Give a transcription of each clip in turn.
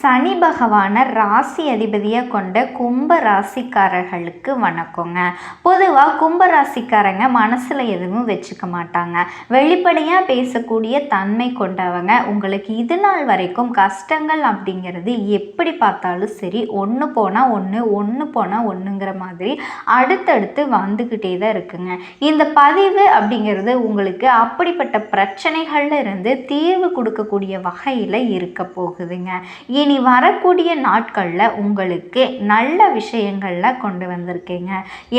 சனி பகவானை ராசி அதிபதியாக கொண்ட கும்ப ராசிக்காரர்களுக்கு வணக்கங்க. பொதுவாக கும்ப ராசிக்காரங்க மனசில் எதுவும் வச்சுக்க மாட்டாங்க. வெளிப்படையாக பேசக்கூடிய தன்மை கொண்டவங்க. உங்களுக்கு இது நாள் வரைக்கும் கஷ்டங்கள் அப்படிங்கிறது எப்படி பார்த்தாலும் சரி ஒன்று போனால் ஒன்று ஒன்று போனால் ஒன்றுங்கிற மாதிரி அடுத்தடுத்து வந்துக்கிட்டே தான் இருக்குங்க. இந்த பதிவு அப்படிங்கிறது உங்களுக்கு அப்படிப்பட்ட பிரச்சனைகள்ல இருந்து தீர்வு கொடுக்கக்கூடிய வகையில் இருக்க போகுதுங்க. இனி வரக்கூடிய நாட்களில் உங்களுக்கு நல்ல விஷயங்களில் கொண்டு வந்திருக்கேங்க.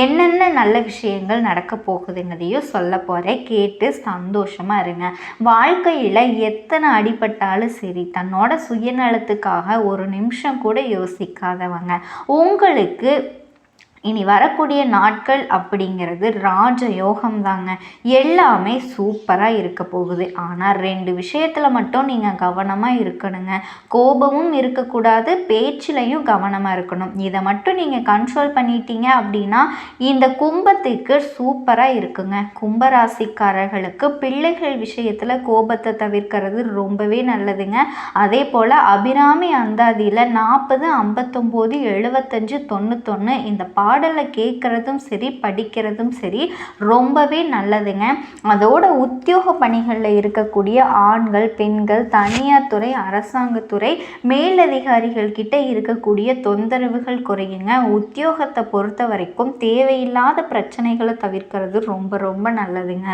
என்னென்ன நல்ல விஷயங்கள் நடக்க போகுதுங்கிறதையும் சொல்ல போகிறேன் கேட்டு சந்தோஷமாக இருங்க. வாழ்க்கையில் எத்தனை அடிபட்டாலும் சரி தன்னோட சுயநலத்துக்காக ஒரு நிமிஷம் கூட யோசிக்காதவங்க. உங்களுக்கு இனி வரக்கூடிய நாட்கள் அப்படிங்கிறது ராஜ யோகம் தாங்க எல்லாமே சூப்பராக இருக்க போகுது. ஆனால் ரெண்டு விஷயத்தில் மட்டும் நீங்கள் கவனமாக இருக்கணுங்க. கோபமும் இருக்கக்கூடாது பேச்சிலையும் கவனமாக இருக்கணும். இதை மட்டும் நீங்கள் கண்ட்ரோல் பண்ணிட்டீங்க அப்படின்னா இந்த கும்பத்துக்கு சூப்பராக இருக்குங்க. கும்பராசிக்காரர்களுக்கு பிள்ளைகள் விஷயத்தில் கோபத்தை தவிர்க்கிறது ரொம்பவே நல்லதுங்க. அதே போல் அபிராமி அந்தாதியில் நாற்பது ஐம்பத்தொம்போது எழுபத்தஞ்சு தொண்ணூத்தொன்று இந்த பா பாடலை கேட்குறதும் சரி படிக்கிறதும் சரி ரொம்பவே நல்லதுங்க. அதோட உத்தியோக பணிகளில் இருக்கக்கூடிய ஆண்கள் பெண்கள் தனியார் துறை அரசாங்கத்துறை மேலதிகாரிகள் கிட்ட இருக்கக்கூடிய தொந்தரவுகள் குறையுங்க. உத்தியோகத்தை பொறுத்த வரைக்கும் தேவையில்லாத பிரச்சனைகளை தவிர்க்கிறது ரொம்ப ரொம்ப நல்லதுங்க.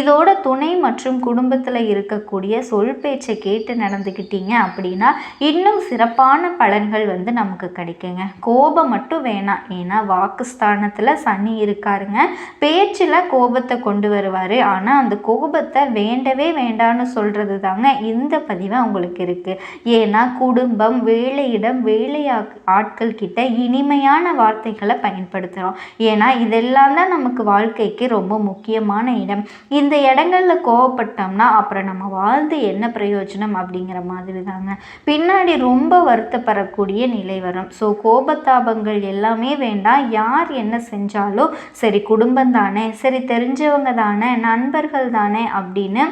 இதோட துணை மற்றும் குடும்பத்தில் இருக்கக்கூடிய சொல் பேச்சை கேட்டு நடந்துக்கிட்டீங்க அப்படின்னா இன்னும் சிறப்பான பலன்கள் வந்து நமக்கு கிடைக்குங்க. கோபம் மட்டும் வேணாம். ஏன்னா வா வாக்குஸ்தானத்தில் சனி இருக்காருங்க. பேச்சில் கோபத்தை கொண்டு வருவார். ஆனால் அந்த கோபத்தை வேண்டவே வேண்டான்னு சொல்கிறது தாங்க இந்த பதிவு உங்களுக்கு இருக்குது ஏன்னா குடும்பம் வேலையிடம் வேலையா ஆட்கள் கிட்ட இனிமையான வார்த்தைகளை பயன்படுத்துகிறோம் ஏன்னா இதெல்லாம் தான் நமக்கு வாழ்க்கைக்கு ரொம்ப முக்கியமான இடம். இந்த இடங்களில் கோவப்பட்டோம்னா அப்புறம் நம்ம வாழ்ந்து என்ன பிரயோஜனம் அப்படிங்கிற மாதிரி தாங்க பின்னாடி ரொம்ப வருத்தப்படக்கூடிய நிலை வரும். ஸோ கோபத்தாபங்கள் எல்லாமே வேண்டாம். யார் என்ன செஞ்சாலும் சரி குடும்பம் தானே சரி தெரிஞ்சவங்க தானே நண்பர்கள் தானே அப்படின்னு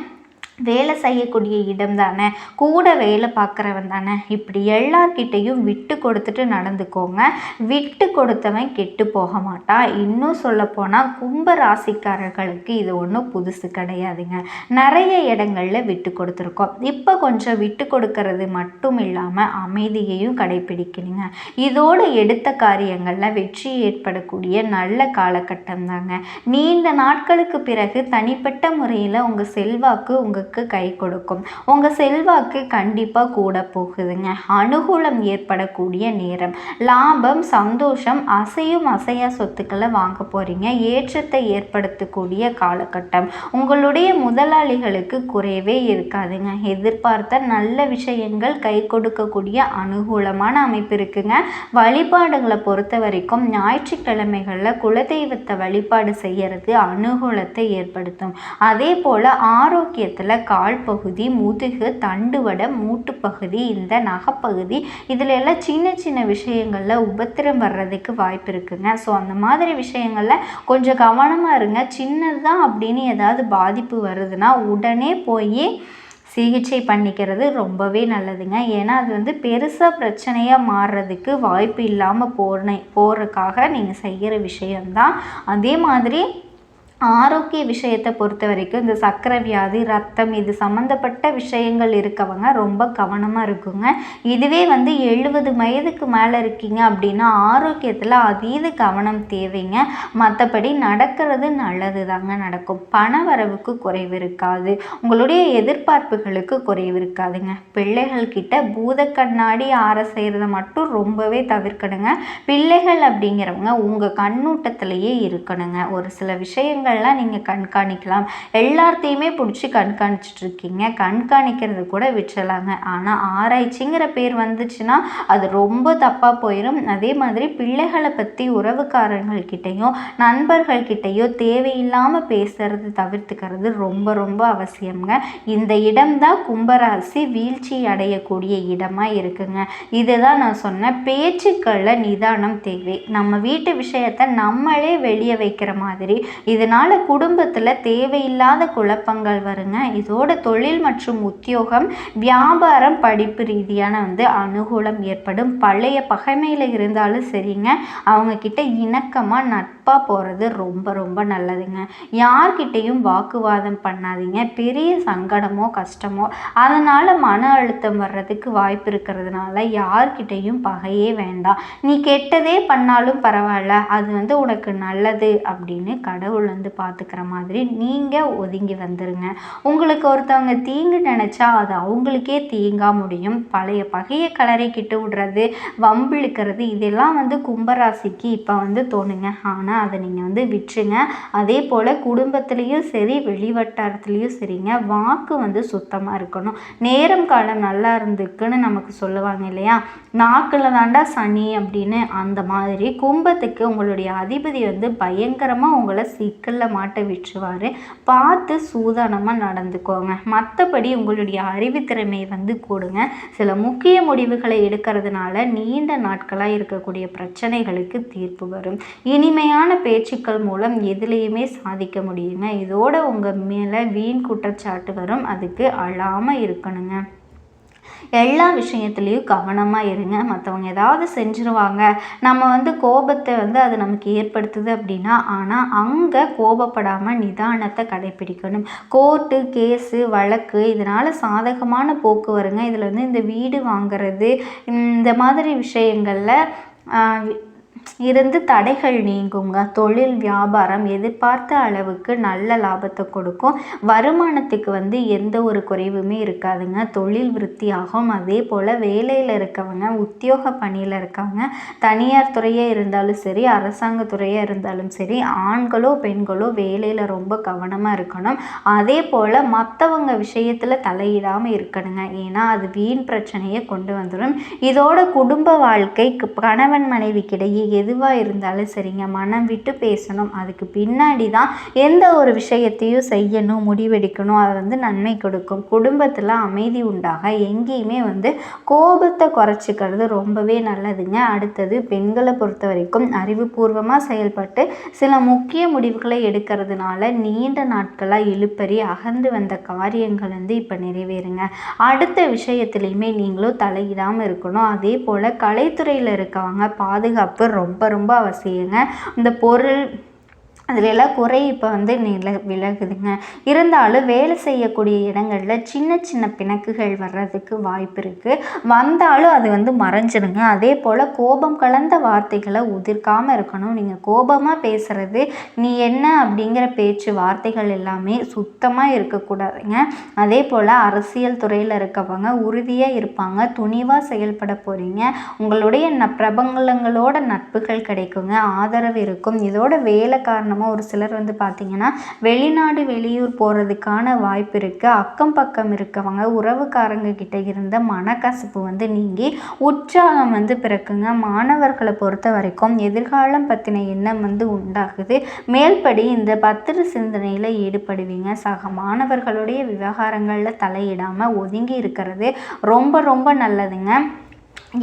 வேலை செய்யக்கூடிய இடம் தானே கூட வேலை பார்க்குறவன் தானே? இப்படி எல்லார்கிட்டையும் விட்டு கொடுத்துட்டு நடந்துக்கோங்க. விட்டு கொடுத்தவன் கெட்டு போக மாட்டான் இன்னும் சொல்லப்போனால் கும்ப ராசிக்காரர்களுக்கு இது ஒன்றும் புதுசு கிடையாதுங்க. நிறைய இடங்களில் விட்டு கொடுத்துருக்கோம். இப்போ கொஞ்சம் விட்டு கொடுக்கறது மட்டும் இல்லாமல் அமைதியையும் கடைபிடிக்கணுங்க இதோடு எடுத்த காரியங்களில் வெற்றி ஏற்படக்கூடிய நல்ல காலகட்டம் தாங்க நீண்ட நாட்களுக்கு பிறகு தனிப்பட்ட முறையில் உங்கள் செல்வாக்கு உங்கள் செல்வாக்குக்கு கை கொடுக்கும். உங்கள் செல்வாக்கு கண்டிப்பாக கூட போகுதுங்க. அனுகூலம் ஏற்படக்கூடிய நேரம். லாபம் சந்தோஷம் அசையும் அசையா சொத்துக்களை வாங்க போகிறீங்க ஏற்றத்தை ஏற்படுத்தக்கூடிய காலகட்டம். உங்களுடைய முதலாளிகளுக்கு குறைவே இருக்காதுங்க. எதிர்பார்த்த நல்ல விஷயங்கள் கை கொடுக்கக்கூடிய அனுகூலமான அமைப்பு இருக்குங்க. வழிபாடுகளை பொறுத்த வரைக்கும் ஞாயிற்றுக்கிழமைகளில் குலதெய்வத்தை வழிபாடு செய்யறது அனுகூலத்தை ஏற்படுத்தும். அதே போல் ஆரோக்கியத்தில் கால் பகுதி முதுகு தண்டுவடை மூட்டுப்பகுதி இந்த நகைப்பகுதி. இதில் எல்லாம் சின்ன சின்ன விஷயங்களில் உபத்திரம் வர்றதுக்கு வாய்ப்பு இருக்குங்க. ஸோ அந்த மாதிரி விஷயங்களில் கொஞ்சம் கவனமாக இருங்க. சின்னதாக அப்படின்னு ஏதாவது பாதிப்பு வருதுன்னா உடனே போய் சிகிச்சை பண்ணிக்கிறது ரொம்பவே நல்லதுங்க. ஏன்னா அது வந்து பெருசாக பிரச்சனையாக மாறுறதுக்கு வாய்ப்பு இல்லாமல் போன போகிறதுக்காக நீங்கள் செய்கிற விஷயந்தான் அதே மாதிரி ஆரோக்கிய விஷயத்தை பொறுத்த வரைக்கும் இந்த சர்க்கரை வியாதி ரத்தம் இது சம்மந்தப்பட்ட விஷயங்கள் இருக்கவங்க ரொம்ப கவனமாக இருக்குங்க. இதுவே வந்து எழுபது வயதுக்கு மேலே இருக்கீங்க அப்படின்னா ஆரோக்கியத்தில் அதீத கவனம் தேவைங்க. மற்றபடி நடக்கிறது நல்லது தாங்க நடக்கும். பண வரவுக்கு குறைவு இருக்காது. உங்களுடைய எதிர்பார்ப்புகளுக்கு குறைவு இருக்காதுங்க. பிள்ளைகள் கிட்ட பூத கண்ணாடி ஆற செய்கிறத மட்டும் ரொம்பவே தவிர்க்கணுங்க. பிள்ளைகள் அப்படிங்கிறவங்க உங்கள் கண்ணூட்டத்திலேயே இருக்கணுங்க. ஒரு சில விஷயங்கள் விஷயங்கள்லாம் நீங்கள் கண்காணிக்கலாம். எல்லாத்தையுமே பிடிச்சி கண்காணிச்சிட்டு இருக்கீங்க கண்காணிக்கிறது கூட விட்டுலாங்க ஆனால் ஆராய்ச்சிங்கிற பேர் வந்துச்சுன்னா அது ரொம்ப தப்பாக போயிடும் அதே மாதிரி பிள்ளைகளை பற்றி உறவுக்காரங்கள்கிட்டையும் நண்பர்கள்கிட்டையோ தேவையில்லாமல் பேசுறது தவிர்த்துக்கிறது ரொம்ப ரொம்ப அவசியம்ங்க. இந்த இடம்தான் கும்பராசி வீழ்ச்சி அடையக்கூடிய இடமாக இருக்குங்க. இதுதான் நான் சொன்னேன் பேச்சுக்களில் நிதானம் தேவை. நம்ம வீட்டு விஷயத்தை நம்மளே வெளியே வைக்கிற மாதிரி இதனால் இதனால் குடும்பத்தில் தேவையில்லாத குழப்பங்கள் வருங்க. இதோட தொழில் மற்றும் உத்தியோகம் வியாபாரம் படிப்பு ரீதியான வந்து அனுகூலம் ஏற்படும். பழைய பகைமையில் இருந்தாலும் சரிங்க. அவங்கக்கிட்ட இணக்கமாக நட்பாக போகிறது ரொம்ப ரொம்ப நல்லதுங்க. யார்கிட்டையும் வாக்குவாதம் பண்ணாதீங்க. பெரிய சங்கடமோ கஷ்டமோ அதனால் மன அழுத்தம் வர்றதுக்கு வாய்ப்பு இருக்கிறதுனால யார்கிட்டையும் பகையே வேண்டாம். நீ கெட்டதே பண்ணாலும் பரவாயில்ல. அது வந்து உனக்கு நல்லது அப்படின்னு கடவுள் வந்து பார்த்துக்கிற மாதிரி நீங்கள் ஒதுங்கி வந்துருங்க. உங்களுக்கு ஒருத்தவங்க தீங்கு நினச்சா அது அவங்களுக்கே தீங்கா முடியும். பழைய பகையை கிட்டு விடுறது வம்பிழுக்கிறது இதெல்லாம் வந்து கும்பராசிக்கு இப்போ வந்து தோணுங்க. ஆனால் அதை நீங்கள் வந்து விட்டுருங்க. அதே போல் குடும்பத்துலேயும் சரி வெளிவட்டாரத்துலேயும் சரிங்க. வாக்கு வந்து சுத்தமாக இருக்கணும். நேரம் காலம் நல்லா இருந்துக்குன்னு நமக்கு சொல்லுவாங்க இல்லையா? நாக்கில் தாண்டா சனி அப்படின்னு அந்த மாதிரி கும்பத்துக்கு உங்களுடைய அதிபதி வந்து பயங்கரமாக உங்களை சிக்கலில் மாட்ட விட்டுருவார். பார்த்து சூதானமாக நடந்துக்கோங்க. மற்றபடி உங்களுடைய அறிவுத்திறமை வந்து கூடுங்க. சில முக்கிய முடிவுகளை எடுக்கிறதுனால நீண்ட நாட்களாக இருக்கக்கூடிய பிரச்சனைகளுக்கு தீர்ப்பு வரும். இனிமையான பேச்சுக்கள் மூலம் எதுலேயுமே சாதிக்க முடியுங்க. இதோட உங்கள் மேலே வீண் குற்றச்சாட்டு வரும். அதுக்கு அழாமல் இருக்கணுங்க. எல்லா விஷயத்துலேயும் கவனமாக இருங்க. மற்றவங்க ஏதாவது செஞ்சுருவாங்க. நம்ம வந்து கோபத்தை வந்து அது நமக்கு ஏற்படுத்துது அப்படின்னா ஆனால் அங்கே கோபப்படாமல் நிதானத்தை கடைப்பிடிக்கணும் கோர்ட்டு கேஸு வழக்கு இதனால் சாதகமான போக்கு வருங்க. இதில் வந்து இந்த வீடு வாங்குறது இந்த மாதிரி விஷயங்களில் இருந்து தடைகள் நீங்குங்க. தொழில் வியாபாரம் எதிர்பார்த்த அளவுக்கு நல்ல லாபத்தை கொடுக்கும். வருமானத்துக்கு வந்து எந்த ஒரு குறைவுமே இருக்காதுங்க. தொழில் விருத்தியாகும். அதே போல் வேலையில் இருக்கவங்க உத்தியோக பணியில் இருக்காங்க. தனியார் துறையாக இருந்தாலும் சரி அரசாங்க துறையாக இருந்தாலும் சரி ஆண்களோ பெண்களோ வேலையில் ரொம்ப கவனமாக இருக்கணும். அதே போல் மற்றவங்க விஷயத்தில் தலையிடாமல் இருக்கணுங்க. ஏன்னா அது வீண் பிரச்சனையை கொண்டு வந்துடும் இதோட குடும்ப வாழ்க்கை கணவன் மனைவிக்கிடையே எதுவாக இருந்தாலும் சரிங்க. மனம் விட்டு பேசணும். அதுக்கு பின்னாடி தான் எந்த ஒரு விஷயத்தையும் செய்யணும் முடிவெடுக்கணும். அது வந்து நன்மை கொடுக்கும். குடும்பத்தில் அமைதி உண்டாக எங்கேயுமே வந்து கோபத்தை குறைச்சிக்கிறது ரொம்பவே நல்லதுங்க. அடுத்தது பெண்களை பொறுத்த வரைக்கும் அறிவுபூர்வமாக செயல்பட்டு சில முக்கிய முடிவுகளை எடுக்கிறதுனால நீண்ட நாட்களாக இழுப்பறி அகன்று வந்த காரியங்கள் வந்து இப்போ நிறைவேறுங்க. அடுத்த விஷயத்துலையுமே நீங்களும் தலையிடாமல் இருக்கணும். அதே போல் கலைத்துறையில் இருக்கவங்க பாதுகாப்பு ரொம்ப ரொம்ப ரொம்ப அவசியங்க. இந்த பொருள் அதில் எல்லாம் குறை இப்போ வந்து நில விலகுதுங்க. இருந்தாலும் வேலை செய்யக்கூடிய இடங்களில் சின்ன சின்ன பிணக்குகள் வர்றதுக்கு வாய்ப்பு இருக்குது வந்தாலும் அது வந்து மறைஞ்சிடுங்க அதே போல் கோபம் கலந்த வார்த்தைகளை உதிர்க்காமல் இருக்கணும். நீங்கள் கோபமாக பேசுகிறது நீ என்ன அப்படிங்கிற பேச்சு வார்த்தைகள் எல்லாமே சுத்தமாக இருக்கக்கூடாதுங்க. அதே போல் அரசியல் துறையில் இருக்கவங்க உறுதியாக இருப்பாங்க. துணிவாக செயல்பட போகிறீங்க உங்களுடைய ந பிரபங்களங்களோட நட்புகள் கிடைக்குங்க. ஆதரவு இருக்கும். இதோட வேலை காரணம் காரணமாக ஒரு சிலர் வந்து பார்த்திங்கன்னா வெளிநாடு வெளியூர் போகிறதுக்கான வாய்ப்பு இருக்குது அக்கம் பக்கம் இருக்கவங்க உறவுக்காரங்க கிட்ட இருந்த மனக்கசப்பு வந்து நீங்கி உற்சாகம் வந்து பிறக்குங்க. மாணவர்களை பொறுத்த வரைக்கும் எதிர்காலம் பற்றின எண்ணம் வந்து உண்டாகுது. மேல்படி இந்த பத்திர சிந்தனையில் ஈடுபடுவீங்க. சக மாணவர்களுடைய விவகாரங்களில் தலையிடாமல் ஒதுங்கி இருக்கிறது ரொம்ப ரொம்ப நல்லதுங்க.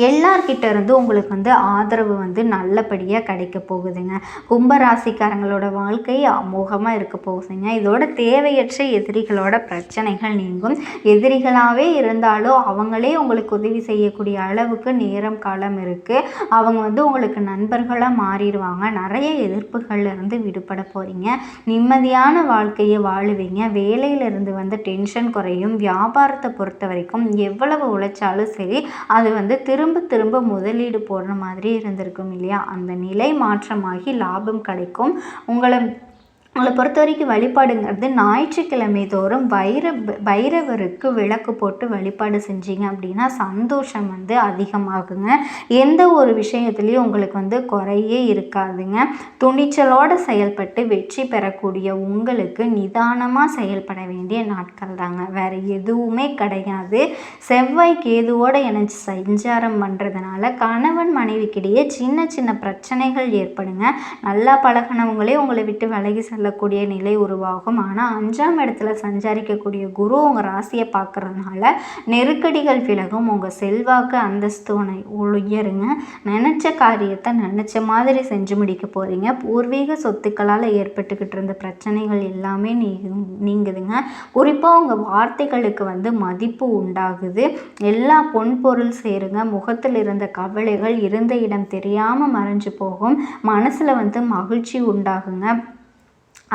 எல்லார்கிட்ட இருந்து உங்களுக்கு வந்து ஆதரவு வந்து நல்லபடியாக கிடைக்க போகுதுங்க. கும்பராசிக்காரங்களோட வாழ்க்கை அமோகமாக இருக்க போகுதுங்க. இதோட தேவையற்ற எதிரிகளோட பிரச்சனைகள் நீங்கும். எதிரிகளாகவே இருந்தாலும் அவங்களே உங்களுக்கு உதவி செய்யக்கூடிய அளவுக்கு நேரம் காலம் இருக்குது அவங்க வந்து உங்களுக்கு நண்பர்களாக மாறிடுவாங்க. நிறைய எதிர்ப்புகள்ல இருந்து விடுபட போகிறீங்க நிம்மதியான வாழ்க்கையை வாழுவீங்க. வேலையிலிருந்து வந்து டென்ஷன் குறையும். வியாபாரத்தை பொறுத்த வரைக்கும் எவ்வளவு உழைச்சாலும் சரி அது வந்து திரும்ப திரும்ப முதலீடு போடுற மாதிரி இருந்திருக்கும் இல்லையா? அந்த நிலை மாற்றமாகி லாபம் கிடைக்கும். உங்களை உங்களை பொறுத்த வரைக்கும் வழிபாடுங்கிறது ஞாயிற்றுக்கிழமை தோறும் வைர பைரவருக்கு விளக்கு போட்டு வழிபாடு செஞ்சீங்க அப்படின்னா சந்தோஷம் வந்து அதிகமாகுங்க. எந்த ஒரு விஷயத்துலையும் உங்களுக்கு வந்து குறையே இருக்காதுங்க. துணிச்சலோடு செயல்பட்டு வெற்றி பெறக்கூடிய உங்களுக்கு நிதானமாக செயல்பட வேண்டிய நாட்கள் தாங்க. வேறு எதுவுமே கிடையாது. செவ்வாய் கேதுவோடு இணைஞ்சு சஞ்சாரம் பண்ணுறதுனால கணவன் மனைவிக்கிடையே சின்ன சின்ன பிரச்சனைகள் ஏற்படுங்க. நல்லா பழகினவங்களே உங்களை விட்டு விலகி செல்ல செல்லக்கூடிய நிலை உருவாகும். ஆனால் அஞ்சாம் இடத்துல சஞ்சாரிக்கக்கூடிய குரு உங்கள் ராசியை பார்க்குறதுனால நெருக்கடிகள் விலகும். உங்கள் செல்வாக்கு அந்தஸ்து உயருங்க. நினச்ச காரியத்தை நினச்ச மாதிரி செஞ்சு முடிக்க போகிறீங்க பூர்வீக சொத்துக்களால் ஏற்பட்டுக்கிட்டு இருந்த பிரச்சனைகள் எல்லாமே நீ நீங்குதுங்க. குறிப்பாக உங்கள் வார்த்தைகளுக்கு வந்து மதிப்பு உண்டாகுது. எல்லா பொன் பொருள் சேருங்க. முகத்தில் இருந்த கவலைகள் இருந்த இடம் தெரியாமல் மறைஞ்சு போகும். மனசில் வந்து மகிழ்ச்சி உண்டாகுங்க.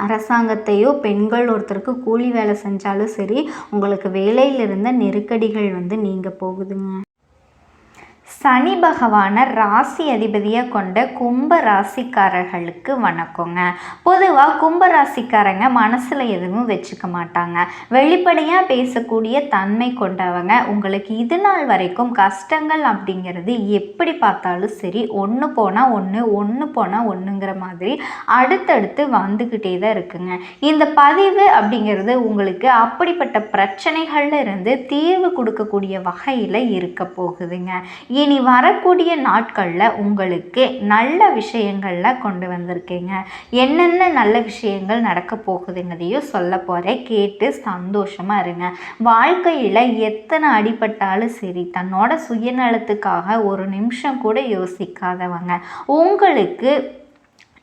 அரசாங்கத்தையோ பெண்கள் ஒருத்தருக்கு கூலி வேலை செஞ்சாலும் சரி உங்களுக்கு வேலையில் இருந்த நெருக்கடிகள் வந்து நீங்க போகுதுங்க. சனி பகவானை ராசி அதிபதியாக கொண்ட கும்ப ராசிக்காரர்களுக்கு வணக்கங்க. பொதுவாக கும்ப ராசிக்காரங்க மனசில் எதுவும் வச்சுக்க மாட்டாங்க. வெளிப்படையாக பேசக்கூடிய தன்மை கொண்டவங்க. உங்களுக்கு இது நாள் வரைக்கும் கஷ்டங்கள் அப்படிங்கிறது எப்படி பார்த்தாலும் சரி ஒன்று போனால் ஒன்று ஒன்று போனால் ஒன்றுங்கிற மாதிரி அடுத்தடுத்து வந்துக்கிட்டே தான் இருக்குங்க. இந்த பதிவு அப்படிங்கிறது உங்களுக்கு அப்படிப்பட்ட பிரச்சனைகள்ல இருந்து தீர்வு கொடுக்கக்கூடிய வகையில் இருக்க போகுதுங்க. இனி வரக்கூடிய நாட்களில் உங்களுக்கு நல்ல விஷயங்களில் கொண்டு வந்திருக்கீங்க. என்னென்ன நல்ல விஷயங்கள் நடக்க போகுதுங்கிறதையும் சொல்ல போகிறேன் கேட்டு சந்தோஷமாக இருங்க. வாழ்க்கையில் எத்தனை அடிபட்டாலும் சரி தன்னோட சுயநலத்துக்காக ஒரு நிமிஷம் கூட யோசிக்காதவங்க. உங்களுக்கு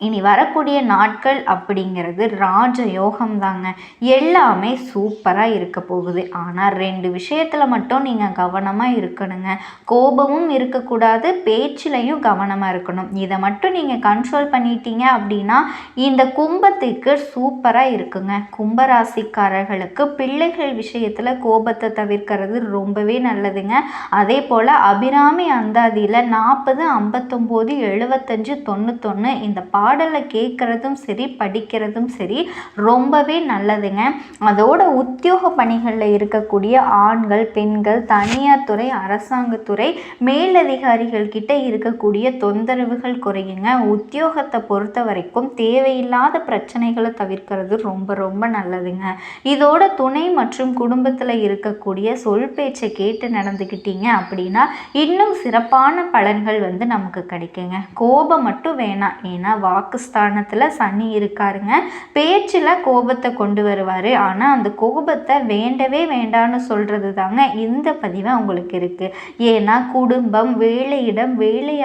இனி வரக்கூடிய நாட்கள் அப்படிங்கிறது ராஜ யோகம் தாங்க எல்லாமே சூப்பராக இருக்க போகுது. ஆனால் ரெண்டு விஷயத்தில் மட்டும் நீங்கள் கவனமாக இருக்கணுங்க. கோபமும் இருக்கக்கூடாது பேச்சிலையும் கவனமாக இருக்கணும். இதை மட்டும் நீங்கள் கண்ட்ரோல் பண்ணிட்டீங்க அப்படின்னா இந்த கும்பத்துக்கு சூப்பராக இருக்குங்க. கும்பராசிக்காரர்களுக்கு பிள்ளைகள் விஷயத்தில் கோபத்தை தவிர்க்கிறது ரொம்பவே நல்லதுங்க. அதே போல் அபிராமி அந்தாதியில் நாற்பது ஐம்பத்தொம்போது எழுபத்தஞ்சு தொண்ணூத்தொன்று இந்த பா பாடலை கேட்குறதும் சரி படிக்கிறதும் சரி ரொம்பவே நல்லதுங்க. அதோட உத்தியோக பணிகளில் இருக்கக்கூடிய ஆண்கள் பெண்கள் தனியார் துறை அரசாங்கத்துறை மேலதிகாரிகள் கிட்ட இருக்கக்கூடிய தொந்தரவுகள் குறையுங்க. உத்தியோகத்தை பொறுத்த வரைக்கும் தேவையில்லாத பிரச்சனைகளை தவிர்க்கிறது ரொம்ப ரொம்ப நல்லதுங்க. இதோட துணை மற்றும் குடும்பத்தில் இருக்கக்கூடிய சொல் பேச்சை கேட்டு நடந்துக்கிட்டீங்க அப்படின்னா இன்னும் சிறப்பான பலன்கள் வந்து நமக்கு கிடைக்குங்க. கோபம் மட்டும் வேணாம். ஏன்னா வாக்குஸ்தானத்தில் சனி இருக்காருங்க. பேச்சில் கோபத்தை கொண்டு வருவார். ஆனால் அந்த கோபத்தை வேண்டவே வேண்டான்னு சொல்கிறது தாங்க இந்த பதிவு உங்களுக்கு இருக்குது ஏன்னா குடும்பம் வேலையிடம் வேலை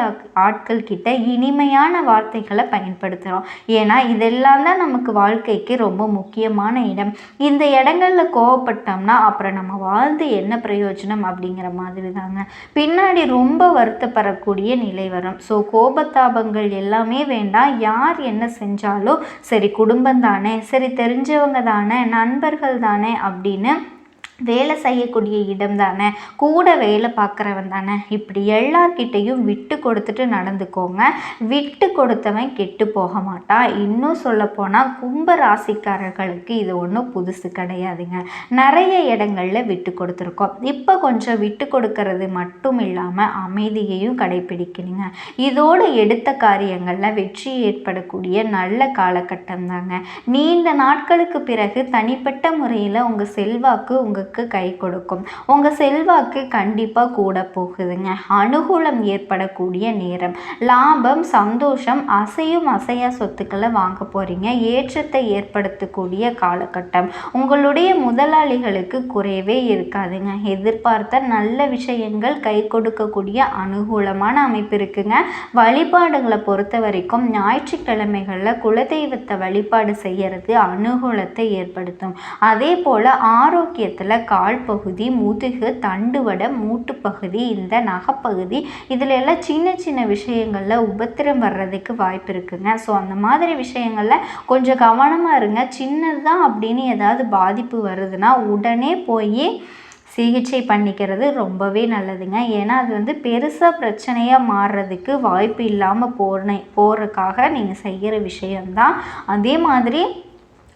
ஆட்கள் கிட்ட இனிமையான வார்த்தைகளை பயன்படுத்துகிறோம் ஏன்னா இதெல்லாம் தான் நமக்கு வாழ்க்கைக்கு ரொம்ப முக்கியமான இடம். இந்த இடங்களில் கோவப்பட்டோம்னா அப்புறம் நம்ம வாழ்ந்து என்ன பிரயோஜனம் அப்படிங்கிற மாதிரி தாங்க பின்னாடி ரொம்ப வருத்தப்படக்கூடிய நிலை வரும். ஸோ கோபத்தாபங்கள் எல்லாமே வேண்டாம். யார் என்ன செஞ்சாலும் சரி குடும்பம் தானே சரி தெரிஞ்சவங்க தானே நண்பர்கள் தானே அப்படின்னு வேலை செய்யக்கூடிய இடம் தானே? கூட வேலை பார்க்குறவன் தானே? இப்படி எல்லார்கிட்டையும் விட்டு கொடுத்துட்டு நடந்துக்கோங்க. விட்டு கொடுத்தவன் கெட்டு போக மாட்டான் இன்னும் சொல்லப்போனால் கும்ப ராசிக்காரர்களுக்கு இது ஒன்றும் புதுசு கிடையாதுங்க. நிறைய இடங்களில் விட்டு கொடுத்துருக்கோம். இப்போ கொஞ்சம் விட்டு கொடுக்கறது மட்டும் இல்லாமல் அமைதியையும் கடைபிடிக்கணுங்க இதோடு எடுத்த காரியங்களில் வெற்றி ஏற்படக்கூடிய நல்ல காலகட்டம் தாங்க நீண்ட நாட்களுக்கு பிறகு தனிப்பட்ட முறையில் உங்கள் செல்வாக்கு உங்கள் உங்களுக்கு கை கொடுக்கும். உங்கள் செல்வாக்கு கண்டிப்பாக கூட போகுதுங்க. அனுகூலம் ஏற்படக்கூடிய நேரம். லாபம் சந்தோஷம் அசையும் அசையா சொத்துக்களை வாங்க போகிறீங்க ஏற்றத்தை ஏற்படுத்தக்கூடிய காலகட்டம். உங்களுடைய முதலாளிகளுக்கு குறைவே இருக்காதுங்க. எதிர்பார்த்த நல்ல விஷயங்கள் கை கொடுக்கக்கூடிய அனுகூலமான அமைப்பு இருக்குங்க. வழிபாடுகளை பொறுத்த வரைக்கும் ஞாயிற்றுக்கிழமைகளில் குலதெய்வத்தை வழிபாடு செய்கிறது அனுகூலத்தை ஏற்படுத்தும். அதே போல் ஆரோக்கியத்தில் கால் பகுதி முதுகு தண்டுவடை மூட்டு பகுதி இந்த நகைப்பகுதி. இதில் எல்லாம் சின்ன சின்ன விஷயங்களில் உபத்திரம் வர்றதுக்கு வாய்ப்பு இருக்குங்க. ஸோ அந்த மாதிரி விஷயங்களில் கொஞ்சம் கவனமாக இருங்க. சின்னதாக அப்படின்னு ஏதாவது பாதிப்பு வருதுன்னா உடனே போய் சிகிச்சை பண்ணிக்கிறது ரொம்பவே நல்லதுங்க. ஏன்னா அது வந்து பெருசாக பிரச்சனையாக மாறுறதுக்கு வாய்ப்பு இல்லாமல் போன போகிறதுக்காக நீங்கள் செய்கிற விஷயம்தான். அதே மாதிரி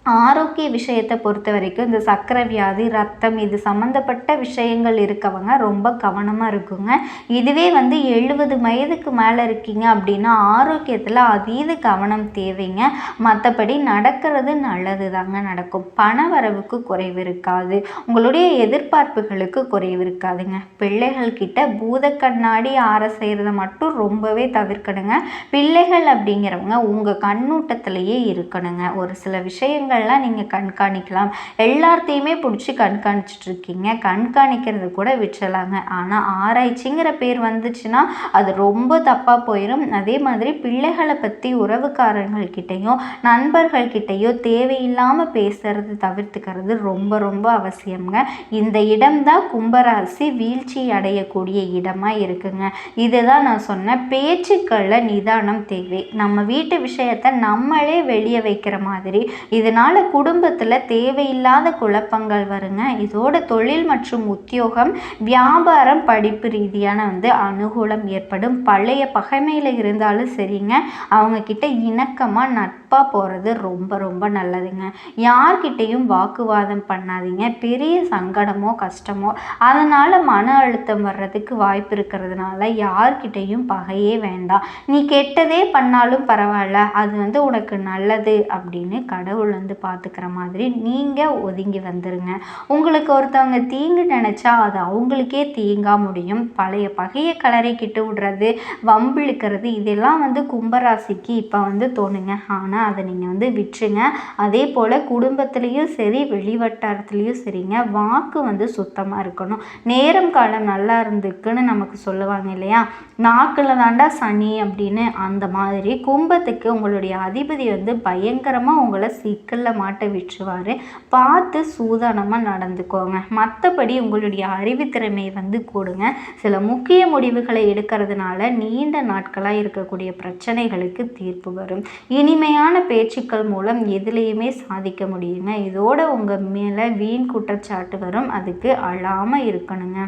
ஆரோக்கிய விஷயத்தை பொறுத்த வரைக்கும் இந்த சர்க்கரை வியாதி ரத்தம் இது சம்மந்தப்பட்ட விஷயங்கள் இருக்கவங்க ரொம்ப கவனமாக இருக்குங்க. இதுவே வந்து எழுபது வயதுக்கு மேலே இருக்கீங்க அப்படின்னா ஆரோக்கியத்தில் அதீத கவனம் தேவைங்க. மற்றபடி நடக்கிறது நல்லது தாங்க நடக்கும். பண வரவுக்கு குறைவு இருக்காது. உங்களுடைய எதிர்பார்ப்புகளுக்கு குறைவு இருக்காதுங்க. பிள்ளைகள் கிட்ட பூத கண்ணாடி ஆற செய்கிறத மட்டும் ரொம்பவே தவிர்க்கணுங்க. பிள்ளைகள் அப்படிங்கிறவங்க உங்கள் கண்ணூட்டத்திலேயே இருக்கணுங்க. ஒரு சில விஷயங்கள் விஷயங்கள்லாம் நீங்கள் கண்காணிக்கலாம். எல்லாத்தையுமே பிடிச்சி கண்காணிச்சிட்டு இருக்கீங்க கண்காணிக்கிறது கூட விட்டுறலாங்க ஆனால் ஆராய்ச்சிங்கிற பேர் வந்துச்சுன்னா அது ரொம்ப தப்பாக போயிடும் அதே மாதிரி பிள்ளைகளை பற்றி உறவுக்காரங்கள்கிட்டையும் நண்பர்கள்கிட்டையோ தேவையில்லாமல் பேசுறது தவிர்த்துக்கிறது ரொம்ப ரொம்ப அவசியம்ங்க. இந்த இடம்தான் கும்பராசி வீழ்ச்சி அடையக்கூடிய இடமாக இருக்குங்க. இதுதான் நான் சொன்னேன் பேச்சுக்களில் நிதானம் தேவை. நம்ம வீட்டு விஷயத்தை நம்மளே வெளியே வைக்கிற மாதிரி இதனால் இதனால் குடும்பத்தில் தேவையில்லாத குழப்பங்கள் வருங்க. இதோட தொழில் மற்றும் உத்தியோகம் வியாபாரம் படிப்பு ரீதியான வந்து அனுகூலம் ஏற்படும். பழைய பகைமையில் இருந்தாலும் சரிங்க. அவங்கக்கிட்ட இணக்கமாக தப்பாக போகிறது ரொம்ப ரொம்ப நல்லதுங்க. யார்கிட்டேயும் வாக்குவாதம் பண்ணாதீங்க. பெரிய சங்கடமோ கஷ்டமோ அதனால் மன அழுத்தம் வர்றதுக்கு வாய்ப்பு இருக்கிறதுனால யார்கிட்டேயும் பகையே வேண்டாம். நீ கெட்டதே பண்ணாலும் பரவாயில்ல. அது வந்து உனக்கு நல்லது அப்படின்னு கடவுள் வந்து வந்து பார்த்துக்கிற மாதிரி நீங்கள் ஒதுங்கி வந்துடுங்க உங்களுக்கு ஒருத்தவங்க தீங்கு நினச்சா அது அவங்களுக்கே தீங்கா முடியும். பழைய பகையை கலரை கிட்டு விடுறது வம்பிழுக்கிறது இதெல்லாம் வந்து கும்பராசிக்கு இப்போ வந்து தோணுங்க. ஆனால் அதை நீங்கள் வந்து விட்டுருங்க. அதே போல் குடும்பத்துலேயும் சரி வெளிவட்டாரத்துலேயும் சரிங்க. வாக்கு வந்து சுத்தமாக இருக்கணும். நேரம் காலம் நல்லா இருந்துக்குன்னு நமக்கு சொல்லுவாங்க இல்லையா? நாக்கில் தாண்டா சனி அப்படின்னு அந்த மாதிரி கும்பத்துக்கு உங்களுடைய அதிபதி வந்து பயங்கரமாக உங்களை சிக்கலில் மாட்ட விட்டுருவார். பார்த்து சூதானமாக நடந்துக்கோங்க. மற்றபடி உங்களுடைய அறிவுத்திறமை வந்து கூடுங்க. சில முக்கிய முடிவுகளை எடுக்கிறதுனால நீண்ட நாட்களாக இருக்கக்கூடிய பிரச்சனைகளுக்கு தீர்ப்பு வரும். இனிமையான பேச்சுக்கள் மூலம் எதுலேயுமே சாதிக்க முடியுங்க இதோட உங்கள் மேலே வீண் குற்றச்சாட்டு வரும். அதுக்கு அழாமல் இருக்கணுங்க.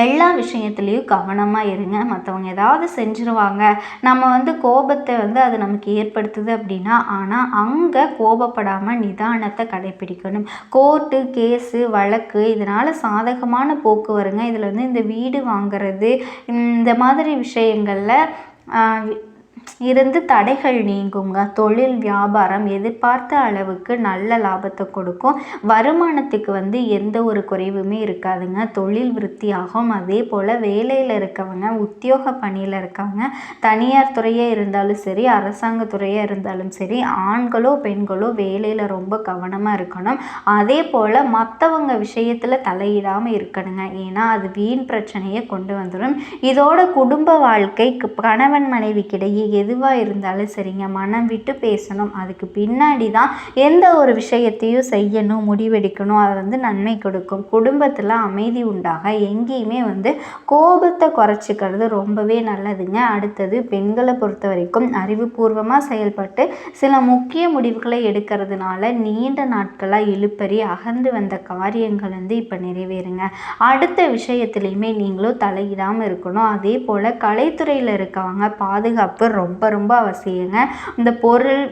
எல்லா விஷயத்துலேயும் கவனமாக இருங்க. மற்றவங்க ஏதாவது செஞ்சுருவாங்க. நம்ம வந்து கோபத்தை வந்து அது நமக்கு ஏற்படுத்துது அப்படின்னா ஆனால் அங்கே கோபப்படாமல் நிதானத்தை கடைப்பிடிக்கணும் கோர்ட்டு கேஸு வழக்கு இதனால் சாதகமான போக்கு வருங்க. இதில் வந்து இந்த வீடு வாங்கிறது இந்த மாதிரி விஷயங்களில் இருந்து தடைகள் நீங்குங்க. தொழில் வியாபாரம் எதிர்பார்த்த அளவுக்கு நல்ல லாபத்தை கொடுக்கும். வருமானத்துக்கு வந்து எந்த ஒரு குறைவுமே இருக்காதுங்க. தொழில் விருத்தியாகும். அதே போல் வேலையில் இருக்கவங்க உத்தியோக பணியில் இருக்காங்க. தனியார் துறையாக இருந்தாலும் சரி அரசாங்க துறையாக இருந்தாலும் சரி ஆண்களோ பெண்களோ வேலையில் ரொம்ப கவனமாக இருக்கணும். அதே போல் மற்றவங்க விஷயத்தில் தலையிடாமல் இருக்கணுங்க. ஏன்னா அது வீண் பிரச்சனையை கொண்டு வந்துடும் இதோட குடும்ப வாழ்க்கை கணவன் மனைவிக்கிடையே எதுவாக இருந்தாலும் சரிங்க. மனம் விட்டு பேசணும். அதுக்கு பின்னாடி தான் எந்த ஒரு விஷயத்தையும் செய்யணும் முடிவெடுக்கணும். அது வந்து நன்மை கொடுக்கும். குடும்பத்தில் அமைதி உண்டாக எங்கேயுமே வந்து கோபத்தை குறைச்சிக்கிறது ரொம்பவே நல்லதுங்க. அடுத்தது பெண்களை பொறுத்த வரைக்கும் அறிவுபூர்வமாக செயல்பட்டு சில முக்கிய முடிவுகளை எடுக்கிறதுனால நீண்ட நாட்களாக இழுப்பறி அகன்று வந்த காரியங்கள் வந்து இப்போ நிறைவேறுங்க. அடுத்த விஷயத்துலையுமே நீங்களும் தலையிடாமல் இருக்கணும். அதே போல் கலைத்துறையில் இருக்கவங்க பாதுகாப்பு ரொம்ப ரொம்ப அவசியங்க. இந்த பொருள்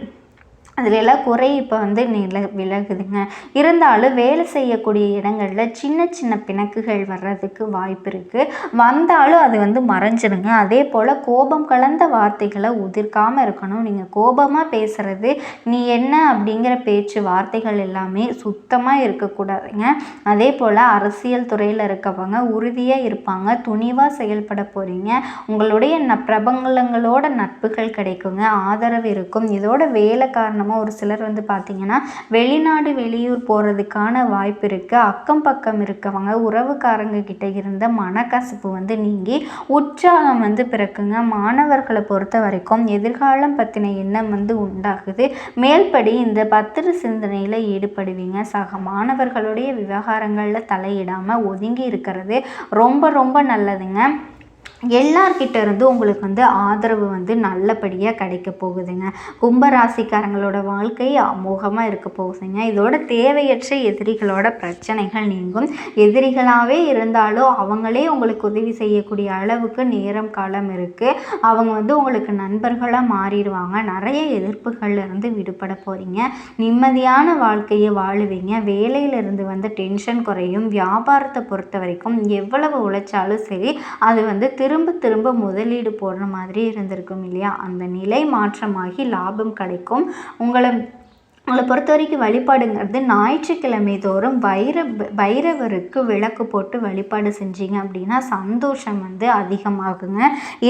அதிலெல்லாம் குறை இப்போ வந்து நில விலகுதுங்க. இருந்தாலும் வேலை செய்யக்கூடிய இடங்களில் சின்ன சின்ன பிணக்குகள் வர்றதுக்கு வாய்ப்பு இருக்குது வந்தாலும் அது வந்து மறைஞ்சிடுங்க அதே போல் கோபம் கலந்த வார்த்தைகளை உதிர்க்காமல் இருக்கணும். நீங்கள் கோபமாக பேசுகிறது நீ என்ன அப்படிங்கிற பேச்சு வார்த்தைகள் எல்லாமே சுத்தமாக இருக்கக்கூடாதுங்க. அதே போல் அரசியல் துறையில் இருக்கவங்க உறுதியாக இருப்பாங்க. துணிவாக செயல்பட போகிறீங்க உங்களுடைய ந பிரபங்களங்களோட நட்புகள் கிடைக்குங்க. ஆதரவு இருக்கும். இதோட வேலை காரணம் காரணமாக இல்லாமல் ஒரு சிலர் வந்து பார்த்திங்கன்னா வெளிநாடு வெளியூர் போகிறதுக்கான வாய்ப்பு இருக்குது அக்கம் பக்கம் இருக்கவங்க உறவுக்காரங்க கிட்ட இருந்த மனக்கசப்பு வந்து நீங்கி உற்சாகம் வந்து பிறக்குங்க. மாணவர்களை பொறுத்த வரைக்கும் எதிர்காலம் பற்றின எண்ணம் வந்து உண்டாகுது. மேல்படி இந்த பத்திர சிந்தனையில் ஈடுபடுவீங்க. சக மாணவர்களுடைய விவகாரங்களில் தலையிடாமல் ஒதுங்கி இருக்கிறது ரொம்ப ரொம்ப நல்லதுங்க. எல்லார்கிட்ட இருந்து உங்களுக்கு வந்து ஆதரவு வந்து நல்லபடியாக கிடைக்க போகுதுங்க. கும்பராசிக்காரங்களோட வாழ்க்கை அமோகமாக இருக்க போகுதுங்க. இதோட தேவையற்ற எதிரிகளோட பிரச்சனைகள் நீங்கும். எதிரிகளாகவே இருந்தாலும் அவங்களே உங்களுக்கு உதவி செய்யக்கூடிய அளவுக்கு நேரம் காலம் இருக்குது அவங்க வந்து உங்களுக்கு நண்பர்களாக மாறிடுவாங்க. நிறைய எதிர்ப்புகள்ல இருந்து விடுபட போகிறீங்க நிம்மதியான வாழ்க்கையை வாழுவீங்க. வேலையிலிருந்து வந்து டென்ஷன் குறையும். வியாபாரத்தை பொறுத்த வரைக்கும் எவ்வளவு உழைச்சாலும் சரி அது வந்து திரும்ப திரும்ப முதலீடு போடுற மாதிரி இருந்திருக்கும் இல்லையா? அந்த நிலை மாற்றமாகி லாபம் கிடைக்கும். உங்களை உங்களை பொறுத்த வரைக்கும் வழிபாடுங்கிறது ஞாயிற்றுக்கிழமை தோறும் வைர பைரவருக்கு விளக்கு போட்டு வழிபாடு செஞ்சீங்க அப்படின்னா சந்தோஷம் வந்து அதிகமாகுங்க.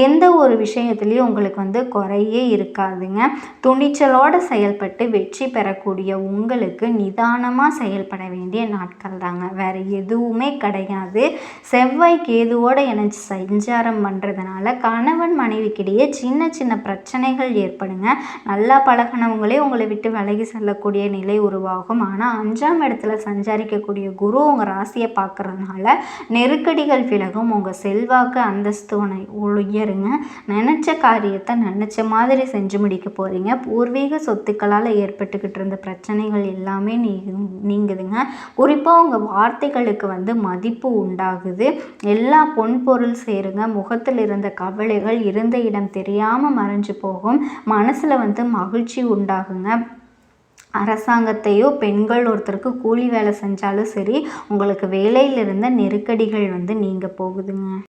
எந்த ஒரு விஷயத்துலையும் உங்களுக்கு வந்து குறையே இருக்காதுங்க. துணிச்சலோடு செயல்பட்டு வெற்றி பெறக்கூடிய உங்களுக்கு நிதானமாக செயல்பட வேண்டிய நாட்கள் தாங்க. வேறு எதுவுமே கிடையாது. செவ்வாய் கேதுவோடு இணைச்சி சஞ்சாரம் பண்ணுறதுனால கணவன் மனைவிக்கிடையே சின்ன சின்ன பிரச்சனைகள் ஏற்படுங்க. நல்லா பழகினவங்களே உங்களை விட்டு விலகி செல்ல செல்லக்கூடிய நிலை உருவாகும். ஆனால் அஞ்சாம் இடத்துல சஞ்சாரிக்கக்கூடிய குரு உங்கள் ராசியை பார்க்குறதுனால நெருக்கடிகள் விலகும். உங்கள் செல்வாக்கு அந்தஸ்து உயருங்க. நினச்ச காரியத்தை நினச்ச மாதிரி செஞ்சு முடிக்க போகிறீங்க பூர்வீக சொத்துக்களால் ஏற்பட்டுக்கிட்டு இருந்த பிரச்சனைகள் எல்லாமே நீ நீங்குதுங்க. குறிப்பாக உங்கள் வார்த்தைகளுக்கு வந்து மதிப்பு உண்டாகுது. எல்லா பொன் பொருள் சேருங்க. முகத்தில் இருந்த கவலைகள் இருந்த இடம் தெரியாமல் மறைஞ்சு போகும். மனசில் வந்து மகிழ்ச்சி உண்டாகுங்க. அரசாங்கத்தையோ பெண்கள் ஒருத்தருக்கு கூலி வேலை செஞ்சாலும் சரி உங்களுக்கு வேலையில் இருந்த நெருக்கடிகள் வந்து நீங்க போகுதுங்க.